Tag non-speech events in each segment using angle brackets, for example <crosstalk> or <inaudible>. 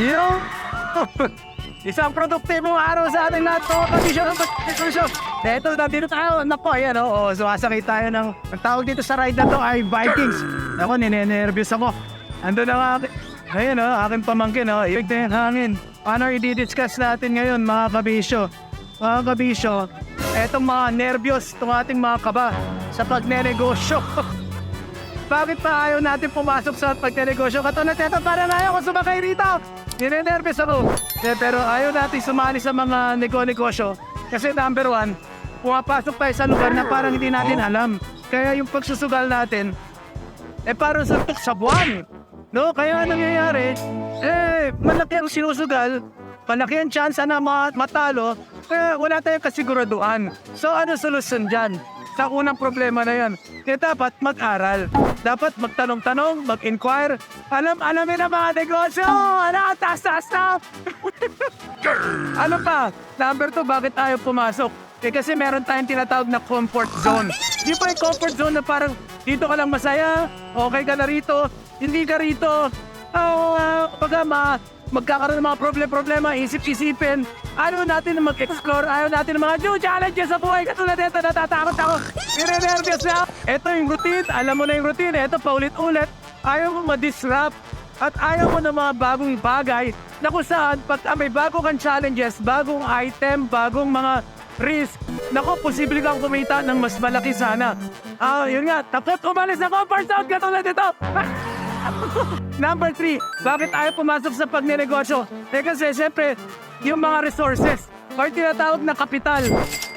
Yung <laughs> isang produktibong araw sa ating lahat po, kondisyon ng kondisyon. Eto, nandito tayo. Naku, ayan o. Oh, sumasakay tayo ng, ang tawag dito sa ride na to ay Vikings. Ako, ninenervyos ako. Ando na nga, ayun o, oh, aking pamangkin o. Oh, ibig na yung hangin. Ano i-discuss natin ngayon, mga kabisyo? Mga kabisyo, etong mga nervyos, itong ating mga kaba sa pagnenegosyo. <laughs> Bakit pa ayaw natin pumasok sa pagtenegosyo? Katulad nito, para na ayaw ko sumakay rito. Ninenervous ako. Eh, pero ayaw natin sumali sa mga nego-negosyo. Kasi number one, pumapasok tayo sa lugar na parang hindi natin alam. Kaya yung pagsusugal natin, eh parang suntok sa buwan. No? Kaya anong nangyayari, eh, malaki ang sinusugal, malaki ang chance na ma- matalo, kaya wala tayong kasiguraduhan. So ano solusyon dyan? Sa unang problema na yan, eh dapat mag-aral. Dapat magtanong-tanong, mag-inquire. Alam, alamin ang mga negosyo! Ano, taas-taas na! ano pa? Number two, bakit ayaw pumasok? Eh kasi meron tayong tinatawag na comfort zone. Di ba yung comfort zone na parang dito ka lang masaya, okay ka na rito, hindi ka rito, uh, baga ma, magkakaroon ng mga problem-problema, isip-isipin. Ayaw natin na mag-explore, ayaw natin ng mga new challenges sa buhay. Katulad nito, natatakot ako. Nire-nervous na. Ito yung routine, alam mo na yung routine. Ito paulit-ulit. Ayaw mo ma-disrupt at ayaw mo ng mga bagong bagay na kung saan pag ah, may bago kang challenges, bagong item, bagong mga risk, nako, posible kang kumita ng mas malaki sana. Ah, yun nga, tapos umalis na comfort zone katulad ito. <laughs> Number three, bakit ayaw pumasok sa pagnenegosyo? Eh kasi siyempre, yung mga resources, or tinatawag na kapital.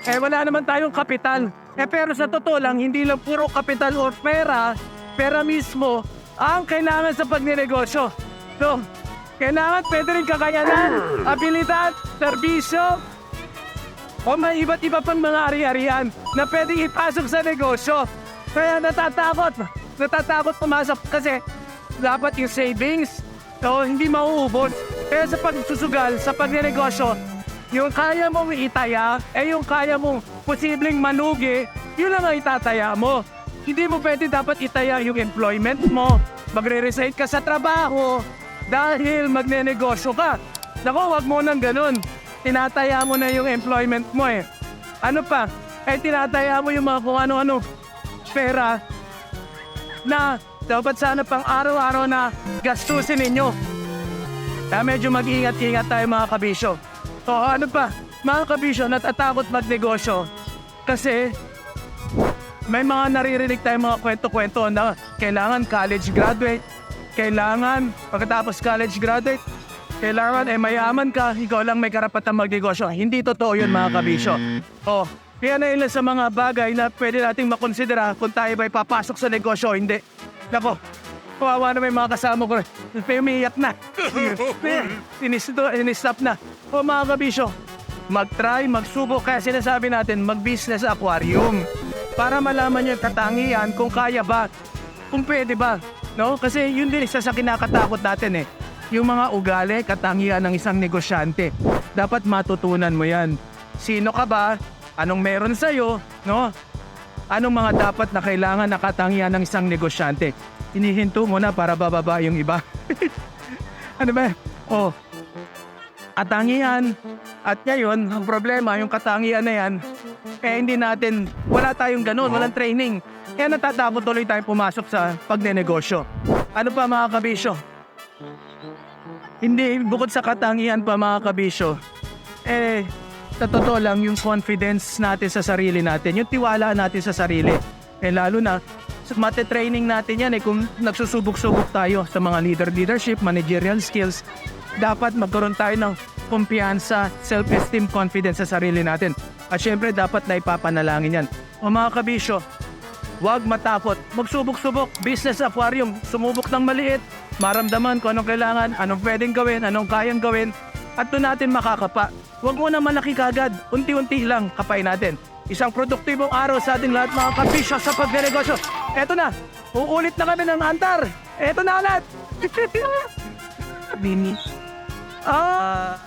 Eh wala naman tayong kapital. Eh pero sa totoo lang, hindi lang puro kapital or pera, pera mismo, ang kailangan sa pagnenegosyo. So, kailangan pwede rin kakayanan, abilidad, serbisyo, o may iba't iba pang mga ari-arian na pwedeng ipasok sa negosyo. Kaya natatakot, natatakot pumasok kasi dapat yung savings o hindi mauubos. Kaya sa pagsusugal, sa pagnenegosyo, yung kaya mong itaya, eh yung kaya mong posibleng manugi, yun lang ang itataya mo. Hindi mo pwede dapat itaya yung employment mo, magre-resign ka sa trabaho dahil magnenegosyo ka. Nako, wag mo nang ganun. Tinataya mo na yung employment mo eh. Ano pa? Eh, tinataya mo yung mga kung ano-ano pera na dapat sana pang araw-araw na gastusin ninyo. Kaya medyo mag-ingat-ingat tayo mga kabisyo. O ano pa, mga kabisyo, natatakot magnegosyo. Kasi may mga naririnig tayong mga kwento-kwento na kailangan college graduate, kailangan pagkatapos college graduate, kailangan eh mayaman ka, ikaw lang may karapatan magnegosyo. Hindi totoo yun mga kabisyo. O, kaya na ilan sa mga bagay na pwede nating makonsidera kung tayo ba'y papasok sa negosyo o hindi. Nako, kawawa na may mga kasama ko. Umiiyak na. <laughs> Sinistop sinistop na. O mga kabisyo, mag-try, magsubok. Kaya sinasabi natin, mag-business aquarium. Para malaman niyo yung katangian kung kaya ba, kung pwede ba. No? Kasi yun din isa sa kinakatakot natin eh. Yung mga ugali, katangian ng isang negosyante. Dapat matutunan mo yan. Sino ka ba? Anong meron sa'yo? No? Anong mga dapat na kailangan na katangian ng isang negosyante? Inihinto mo na para bababa yung iba. <laughs> ano ba? Oh, katangian. At ngayon, ang problema, yung katangian na yan, eh hindi natin, wala tayong ganun, walang training. Kaya natatakot tuloy tayo pumasok sa pagnenegosyo. Ano pa mga kabisyo? Hindi, bukod sa katangian pa mga kabisyo, eh, sa totoo lang, yung confidence natin sa sarili natin, yung tiwala natin sa sarili. Eh, lalo na, mate-training natin yan eh, kung nagsusubok-subok tayo sa mga leader leadership, managerial skills, dapat magkaroon tayo ng kumpiyansa, self-esteem, confidence sa sarili natin. At syempre, dapat na ipapanalangin yan. O mga kabisyo, Huwag matapot. Magsubok-subok. Business aquarium. Sumubok ng maliit. Maramdaman kung anong kailangan, anong pwedeng gawin, anong kayang gawin. At doon natin makakapa. Huwag mo na malaki kagad. Unti-unti lang kapay natin. Isang produktibong araw sa ating lahat mga kabisyo sa pagnegosyo. Eto na. Uulit na kami ng antar. Eto na ulit. <laughs> Bini. Ah.